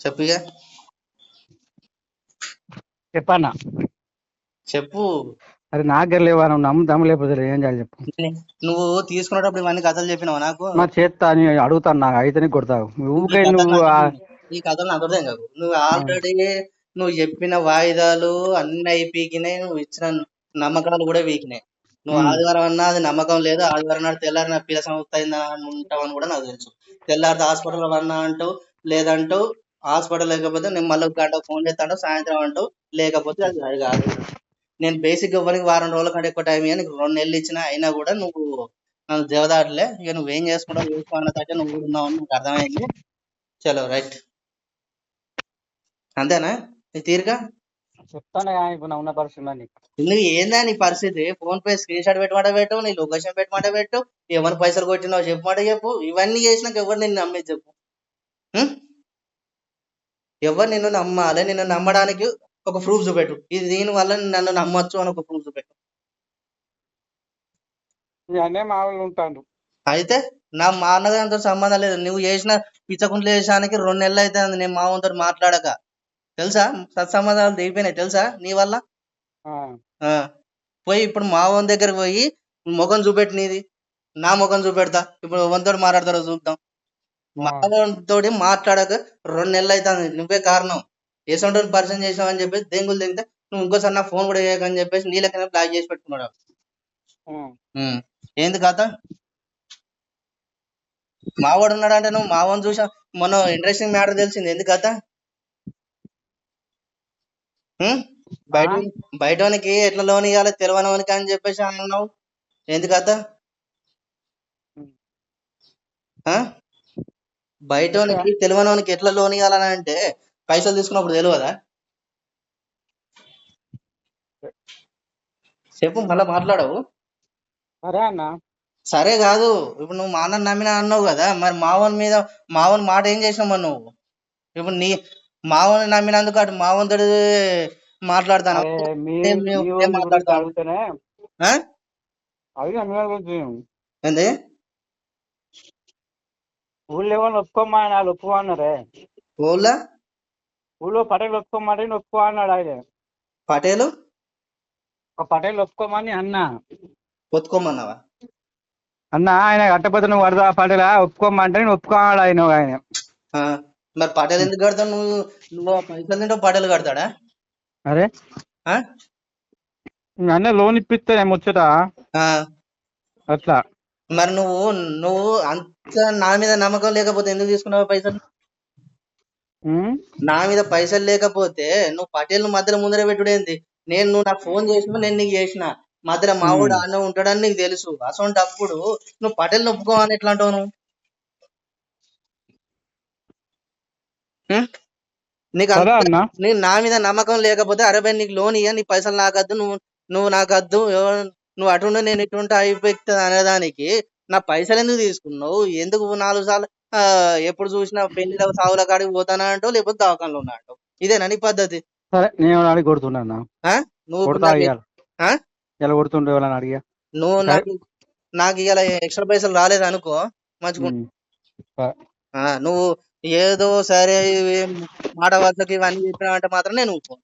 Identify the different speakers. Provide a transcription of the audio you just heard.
Speaker 1: చెప్పు ఇక.
Speaker 2: చెప్పన్నా?
Speaker 1: చెప్పు.
Speaker 2: అది నా దగ్గర లేవా? నువ్వు నమ్ముతాము లేకపోతే ఏం చేయాలి చెప్పు.
Speaker 1: నువ్వు తీసుకునేటప్పుడు ఇవన్నీ కథలు చెప్పినావు నాకు?
Speaker 2: మా చేత్తా అని అడుగుతాను నాకు. అయితేనే కొడతావు. ఊకే నువ్వు
Speaker 1: ఈ కథలు నాకు అర్థం కాదు నువ్వు ఆల్రెడీ నువ్వు చెప్పిన వాయిదాలు అన్ని అయిపోయినాయి నువ్వు ఇచ్చిన నమ్మకాలు కూడా వీకినాయి నువ్వు. ఆదివారం అన్నా అది నమ్మకం లేదు. ఆదివారం నాడు తెల్లారి నా పిల్ల సమస్త ఉంటావని కూడా నాకు తెలుసు. తెల్లారి హాస్పిటల్ అన్నా అంటావు. లేదంటూ హాస్పిటల్ లేకపోతే నేను మళ్ళీ ఒక గంట ఫోన్ చేస్తాను సాయంత్రం అంటావు లేకపోతే అది అది కాదు. నేను బేసిక్ ఇవ్వడానికి వారం రోజుల కంటే ఎక్కువ టైం నీకు రెండు నెలలు ఇచ్చినా అయినా కూడా నువ్వు నన్ను దేవదాటలే ఇక నువ్వేం చేసుకుంటావు చేసుకో అన్నదంటే నువ్వు ఉన్నావు అని నాకు అర్థమైంది. చలో రైట్. అంతేనా? నీ తీరిక?
Speaker 2: చెప్తాను ఇప్పుడు ఉన్న.
Speaker 1: నువ్వు ఏందా నీ పరిస్థితి? ఫోన్ పే స్క్రీన్ షాట్ పెట్టమంటే పెట్టు నీ లొకేషన్ పెట్టమంటే పెట్టు ఎవరి పైసలు కొట్టినావు చెప్పమంట చెప్పు. ఇవన్నీ చేసినాక ఎవరు నిన్ను నమ్మేది చెప్పు? ఎవరు నిన్ను నమ్మాలి? నిన్ను నమ్మడానికి ఒక ప్రూఫ్ చూపెట్టు. ఇది దీని వల్ల నన్ను నమ్మొచ్చు అని ఒక ప్రూఫ్ చూపెట్టు.
Speaker 2: వాళ్ళు ఉంటాను
Speaker 1: అయితే నా మా అన్నదానితో సంబంధం లేదు. నువ్వు చేసిన పిచ్చకుంట్లు చేసానికి రెండు నెలలు అయితే నేను మా వంతో మాట్లాడక. తెలుసా? సత్సంబంధాలు దిగిపోయినాయి తెలుసా నీ వల్ల? ఆ. పోయి ఇప్పుడు మా వన్ దగ్గరకు పోయి ముఖం చూపెట్టు నీది. నా ముఖం చూపెడతా. ఇప్పుడు వంతోడు మాట్లాడతారో చూద్దాం. మా తోటి మాట్లాడక. రెండు నెలలు అవుతుంది నువ్వే కారణం. ఏసంటోని పరిచయం చేసినావు అని చెప్పేసి దెంగులు దిగితే నువ్వు ఇంకోసారి నా ఫోన్ కూడా చేయకని చెప్పేసి నీ లెక్కనే బ్లాక్ చేసి పెట్టుకున్నాడు. ఏంది కథ? మావాడు ఉన్నాడు అంటే నువ్వు మావని చూసా? మొన్న ఇంట్రెస్టింగ్ మ్యాటర్ తెలిసింది. ఎందుకు కథ? ఉం? బయట బయటోనికి ఎట్లా లోన్ ఇవ్వాలి తెలియనివానికి అని చెప్పేసి అన్నావు. ఎందుకు కథ? ఆ? బయటోనికి తెలియనివానికి ఎట్లా లోన్ ఇవ్వాలని అంటే పైసలు తీసుకున్నప్పుడు తెలియదా చెప్పు మళ్ళా మాట్లాడవు.
Speaker 2: సరే అన్న.
Speaker 1: సరే కాదు ఇప్పుడు నువ్వు మా అన్న నమ్మినా అన్నావు కదా మరి మావన్ మీద మావన్ మాట ఏం చేసినావు మరి నువ్వు? ఇప్పుడు నీ మావని నమ్మినందుకు అటు మావంతుడు మాట్లాడతాను.
Speaker 2: అరే మీ
Speaker 1: ఏం
Speaker 2: మీ
Speaker 1: లేవు,
Speaker 2: వాళ్ళ
Speaker 1: ఏం
Speaker 2: గురించి
Speaker 1: మాట్లాడతావు?
Speaker 2: అడిగితేనే
Speaker 1: ఆ?
Speaker 2: అవి మీ వాళ్ళ గురించి
Speaker 1: ఏంది
Speaker 2: ఊళ్ళో ఎవరు ఒప్పుకోమా వాళ్ళు ఒప్పుకోమన్నారే
Speaker 1: ఊళ్ళో
Speaker 2: ఊళ్ళో పటేల్ ఒప్పుకోమంటే నేను ఒప్పుకో అన్నాడు ఆయన.
Speaker 1: పటేలు?
Speaker 2: ఒక పటేల్ ఒప్పుకోమని అన్న.
Speaker 1: పొత్తుకోమన్నావా
Speaker 2: అన్న ఆయన కట్టపోతే నువ్వు వరద పటేలా ఒప్పుకోమంటే నేను ఒప్పుకోమన్నాడు ఆయన ఆయన.
Speaker 1: మరి పటేలు ఎందుకు కడతావు నువ్వు నువ్వు పైసలు తింటావు పటేలు కడతాడా?
Speaker 2: అరే? అన్న లోన్ ఇప్పిస్తే ముచ్చట. అట్లా.
Speaker 1: మరి నువ్వు నువ్వు అంత నా మీద నమ్మకం లేకపోతే ఎందుకు తీసుకున్నావు పైసలు? నా మీద పైసలు లేకపోతే నువ్వు పటేల్ మధ్యలో ముందర పెట్టుడేంది? నేను నువ్వు నాకు ఫోన్ చేసిన నేను నీకు చేసిన. మధ్యలో మావాడు అన్న ఉంటాడని నీకు తెలుసు. అసలు అప్పుడు నువ్వు పటేల్ ఒప్పుకోవని ఎట్లా అంటావు నువ్వు? నీకు నీకు నా మీద నమ్మకం లేకపోతే అరే భయ్ నీకు లోన్ ఇయ్య నీ పైసలు నాకద్దు నువ్వు నువ్వు నాకద్దు నువ్వు అటుండే నేను ఇటుంటే అయిపోతుంది అనేదానికి నా పైసలు ఎందుకు తీసుకున్నావు? ఎందుకు నాలుగు సార్లు ఎప్పుడు చూసినా పెళ్ళిలో సావుల కాడికి పోతానా అంటావు? లేకపోతే దవాఖానలో ఉన్నా అంటావు? ఇదేనా నీ పద్ధతి?
Speaker 2: సరే నేను అడిగి కొడుతున్నా అన్న?
Speaker 1: ఆ? నువ్వు నాకు-
Speaker 2: ఇవాళ
Speaker 1: ఆ?
Speaker 2: ఇలా కొడుతుండే వాళ్ళని అడిగా?
Speaker 1: నువ్వు నాకు నాకు ఇవాళ ఎక్స్ట్రా పైసలు రాలేదు అనుకో మంచిగా నువ్వు ఏదో సరే మాట వద్దకు ఇవన్నీ చెప్పినావంటే మాత్రం నేను ఊరుకోను.